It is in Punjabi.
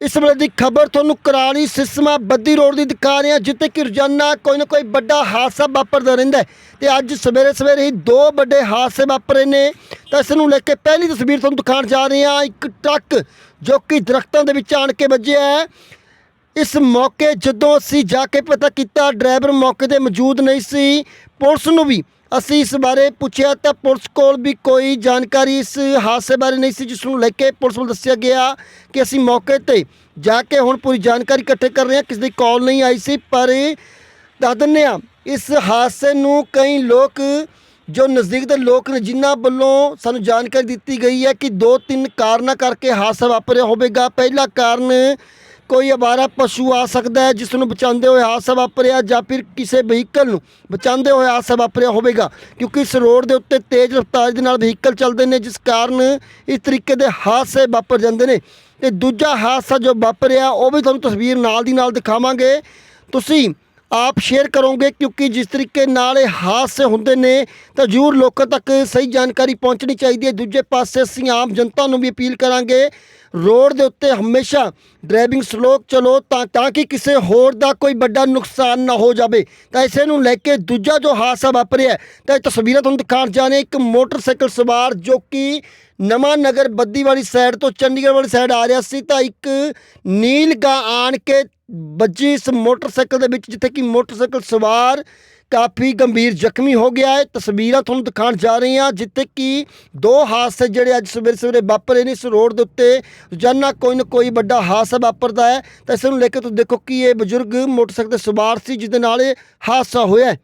ਇਸ ਵੇਲੇ ਦੀ ਖਬਰ ਤੁਹਾਨੂੰ ਕਰਾਲੀ ਸਿਸਮਾ ਬੱਦੀ ਰੋਡ ਦੀ ਦਿਖਾ ਰਹੇ ਹਾਂ, ਜਿੱਥੇ ਕਿ ਰੋਜ਼ਾਨਾ ਕੋਈ ਨਾ ਕੋਈ ਵੱਡਾ ਹਾਦਸਾ ਵਾਪਰਦਾ ਰਹਿੰਦਾ ਹੈ ਤੇ ਅੱਜ ਸਵੇਰੇ ਸਵੇਰੇ ਹੀ ਦੋ ਵੱਡੇ ਹਾਦਸੇ ਵਾਪਰੇ ਨੇ। ਤਾਂ ਇਸ ਨੂੰ ਲੈ ਕੇ ਪਹਿਲੀ ਤਸਵੀਰ ਤੁਹਾਨੂੰ ਦਿਖਾਉਣ ਜਾ ਰਹੇ ਹਾਂ, ਇੱਕ ਟਰੱਕ ਜੋ ਕਿ ਦਰਖਤਾਂ ਦੇ ਵਿੱਚ ਆਣ ਕੇ ਵੱਜਿਆ ਹੈ। ਇਸ ਮੌਕੇ ਜਦੋਂ ਅਸੀਂ ਜਾ ਕੇ ਪਤਾ ਕੀਤਾ ਡਰਾਈਵਰ ਮੌਕੇ ਤੇ ਮੌਜੂਦ ਨਹੀਂ ਸੀ, ਪੁਲਿਸ ਨੂੰ ਵੀ ਅਸੀਂ ਇਸ ਬਾਰੇ ਪੁੱਛਿਆ ਤਾਂ ਪੁਲਿਸ ਕੋਲ ਵੀ ਕੋਈ ਜਾਣਕਾਰੀ ਇਸ ਹਾਦਸੇ ਬਾਰੇ ਨਹੀਂ ਸੀ, ਜਿਸ ਨੂੰ ਲੈ ਕੇ ਪੁਲਿਸ ਨੂੰ ਦੱਸਿਆ ਗਿਆ ਕਿ ਅਸੀਂ ਮੌਕੇ ਤੇ ਜਾ ਕੇ ਹੁਣ ਪੂਰੀ ਜਾਣਕਾਰੀ ਇਕੱਠੇ ਕਰ ਰਹੇ ਹਾਂ। ਕਿਸੇ ਦੀ ਕਾਲ ਨਹੀਂ ਆਈ ਸੀ, ਪਰ ਦੱਸ ਦਿੰਦੇ ਹਾਂ, ਇਸ ਹਾਦਸੇ ਨੂੰ ਕਈ ਲੋਕ, ਜੋ ਨਜ਼ਦੀਕ ਦੇ ਲੋਕ ਨੇ, ਜਿਨ੍ਹਾਂ ਵੱਲੋਂ ਸਾਨੂੰ ਜਾਣਕਾਰੀ ਦਿੱਤੀ ਗਈ ਹੈ ਕਿ ਦੋ ਤਿੰਨ ਕਾਰਨਾਂ ਕਰਕੇ ਹਾਦਸਾ ਵਾਪਰਿਆ ਹੋਵੇਗਾ। ਪਹਿਲਾ ਕਾਰਨ ਕੋਈ ਅਵਾਰਾ ਪਸ਼ੂ ਆ ਸਕਦਾ ਹੈ, ਜਿਸ ਨੂੰ ਬਚਾਉਂਦੇ ਹੋਏ ਹਾਦਸਾ ਵਾਪਰਿਆ ਜਾਂ ਫਿਰ ਕਿਸੇ ਵਹੀਕਲ ਨੂੰ ਬਚਾਉਂਦੇ ਹੋਏ ਹਾਦਸਾ ਵਾਪਰਿਆ ਹੋਵੇਗਾ। ਕਿਉਂਕਿ ਇਸ ਰੋਡ ਦੇ ਉੱਤੇ ਤੇਜ਼ ਰਫ਼ਤਾਰ ਦੇ ਨਾਲ ਵਹੀਕਲ ਚੱਲਦੇ ਨੇ, ਜਿਸ ਕਾਰਨ ਇਸ ਤਰੀਕੇ ਦੇ ਹਾਦਸੇ ਵਾਪਰ ਜਾਂਦੇ ਨੇ। ਤੇ ਦੂਜਾ ਹਾਦਸਾ ਜੋ ਵਾਪਰਿਆ, ਉਹ ਵੀ ਤੁਹਾਨੂੰ ਤਸਵੀਰ ਨਾਲ ਦੀ ਨਾਲ ਦਿਖਾਵਾਂਗੇ। ਤੁਸੀਂ ਆਪ ਸ਼ੇਅਰ ਕਰੋਗੇ, ਕਿਉਂਕਿ ਜਿਸ ਤਰੀਕੇ ਨਾਲ ਇਹ ਹਾਦਸੇ ਹੁੰਦੇ ਨੇ, ਤਾਂ ਜ਼ਰੂਰ ਲੋਕਾਂ ਤੱਕ ਸਹੀ ਜਾਣਕਾਰੀ ਪਹੁੰਚਣੀ ਚਾਹੀਦੀ ਹੈ। ਦੂਜੇ ਪਾਸੇ ਅਸੀਂ ਆਮ ਜਨਤਾ ਨੂੰ ਵੀ ਅਪੀਲ ਕਰਾਂਗੇ ਰੋਡ ਦੇ ਉੱਤੇ ਹਮੇਸ਼ਾ ਡਰਾਈਵਿੰਗ ਸਲੋਕ ਚਲੋ ਤਾਂ ਤਾਂ ਕਿ ਕਿਸੇ ਹੋਰ ਦਾ ਕੋਈ ਵੱਡਾ ਨੁਕਸਾਨ ਨਾ ਹੋ ਜਾਵੇ। ਤਾਂ ਇਸੇ ਨੂੰ ਲੈ ਕੇ ਦੂਜਾ ਜੋ ਹਾਦਸਾ ਵਾਪਰਿਆ, ਤਾਂ ਇਹ ਤਸਵੀਰਾਂ ਤੁਹਾਨੂੰ ਦਿਖਾਉਣ ਜਾ ਰਹੇ ਇੱਕ ਮੋਟਰਸਾਈਕਲ ਸਵਾਰ ਜੋ ਕਿ ਨਵਾਂ ਨਗਰ ਬੱਦੀ ਵਾਲੀ ਸਾਈਡ ਤੋਂ ਚੰਡੀਗੜ੍ਹ ਵਾਲੀ ਸਾਈਡ ਆ ਰਿਹਾ ਸੀ, ਤਾਂ ਇੱਕ ਨੀਲ ਗਾਂ ਆਣ ਕੇ ਵੱਜੀ ਇਸ ਮੋਟਰਸਾਈਕਲ ਦੇ ਵਿੱਚ, ਜਿੱਥੇ ਕਿ ਮੋਟਰਸਾਈਕਲ ਸਵਾਰ ਕਾਫੀ ਗੰਭੀਰ ਜ਼ਖਮੀ ਹੋ ਗਿਆ ਹੈ। ਤਸਵੀਰਾਂ ਤੁਹਾਨੂੰ ਦਿਖਾਉਣ ਜਾ ਰਹੇ ਹਾਂ, ਜਿੱਥੇ ਕਿ ਦੋ ਹਾਦਸੇ ਜਿਹੜੇ ਅੱਜ ਸਵੇਰੇ ਸਵੇਰੇ ਵਾਪਰੇ ਨੇ ਇਸ ਰੋਡ ਦੇ ਉੱਤੇ। ਰੋਜ਼ਾਨਾ ਕੋਈ ਨਾ ਕੋਈ ਵੱਡਾ ਹਾਦਸਾ ਵਾਪਰਦਾ ਹੈ। ਤਾਂ ਇਸ ਨੂੰ ਲੈ ਕੇ ਤੁਸੀਂ ਦੇਖੋ ਕਿ ਇਹ ਬਜ਼ੁਰਗ ਮੋਟਰਸਾਈਕਲ ਤੇ ਸਵਾਰ ਸੀ ਜਿਸ ਦੇ ਨਾਲ ਇਹ ਹਾਦਸਾ ਹੋਇਆ